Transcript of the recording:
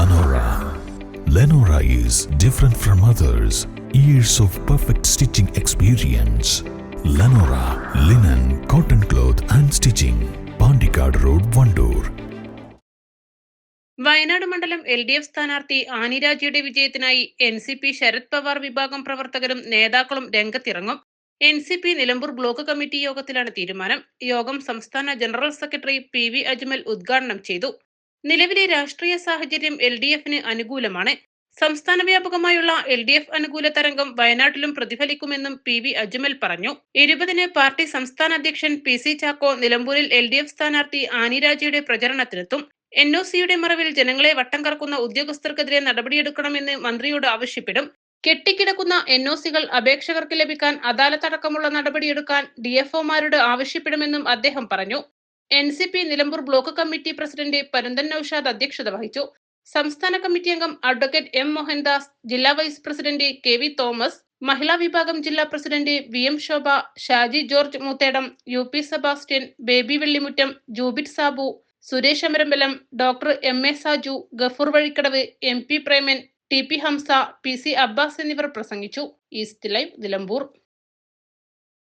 Lenora. Lenora is different from others. Years of perfect stitching experience. Lenora linen, cotton cloth and stitching. Pandikad Road, Vandoor. Wayanad മണ്ഡലം L D F സ്ഥാനാർത്ഥി ആനിരാജിയുടെ വിജയത്തിനായി N C P Sharad Pawar വിഭാഗം പ്രവർത്തകരും നേതാക്കളും രംഗത്തിറങ്ങും N C P Nilambur block committee യോഗത്തിലാണ് തീരുമാനം യോഗം സംസ്ഥാന general secretary P V Ajmal ഉദ്ഘാടനം ചെയ്തു നിലവിലെ രാഷ്ട്രീയ സാഹചര്യം എൽ ഡി എഫിന് അനുകൂലമാണ്. സംസ്ഥാന വ്യാപകമായുള്ള എൽ ഡി എഫ് അനുകൂല തരംഗം വയനാട്ടിലും പ്രതിഫലിക്കുമെന്നും പി വി അജ്മൽ പറഞ്ഞു. ഇരുപതിന് പാർട്ടി സംസ്ഥാന അധ്യക്ഷൻ പി സി ചാക്കോ നിലമ്പൂരിൽ എൽ ഡി എഫ് സ്ഥാനാർത്ഥി ആനി രാജയുടെ പ്രചരണത്തിനെത്തും. എൻ ഒ സിയുടെ മറവിൽ ജനങ്ങളെ വട്ടം കറക്കുന്ന ഉദ്യോഗസ്ഥർക്കെതിരെ നടപടിയെടുക്കണമെന്ന് മന്ത്രിയോട് ആവശ്യപ്പെടും. കെട്ടിക്കിടക്കുന്ന എൻ ഒ സികൾ അപേക്ഷകർക്ക് ലഭിക്കാൻ അദാലത്തടക്കമുള്ള നടപടിയെടുക്കാൻ ഡി എഫ് ഒമാരോട് ആവശ്യപ്പെടുമെന്നും അദ്ദേഹം പറഞ്ഞു. N C P Nilambur block committee president Parunthan Noushad അധ്യക്ഷത വഹിച്ചു. സംസ്ഥാന കമ്മിറ്റി അംഗം അഡ്വക്കേറ്റ് എം മോഹൻദാസ് ജില്ലാ vice president K V Thomas മഹിളാ വിഭാഗം ജില്ലാ president V M Shobha Shaji George Moothedam U P Sebastian Baby Vellimuttam Jubit Sabu Suresh Amarambalam doctor M A Saju Gafoor Vazhikkadavu M P Preman T P Hamza P C Abbas എന്നിവർ പ്രസംഗിച്ചു. East live Nilambur.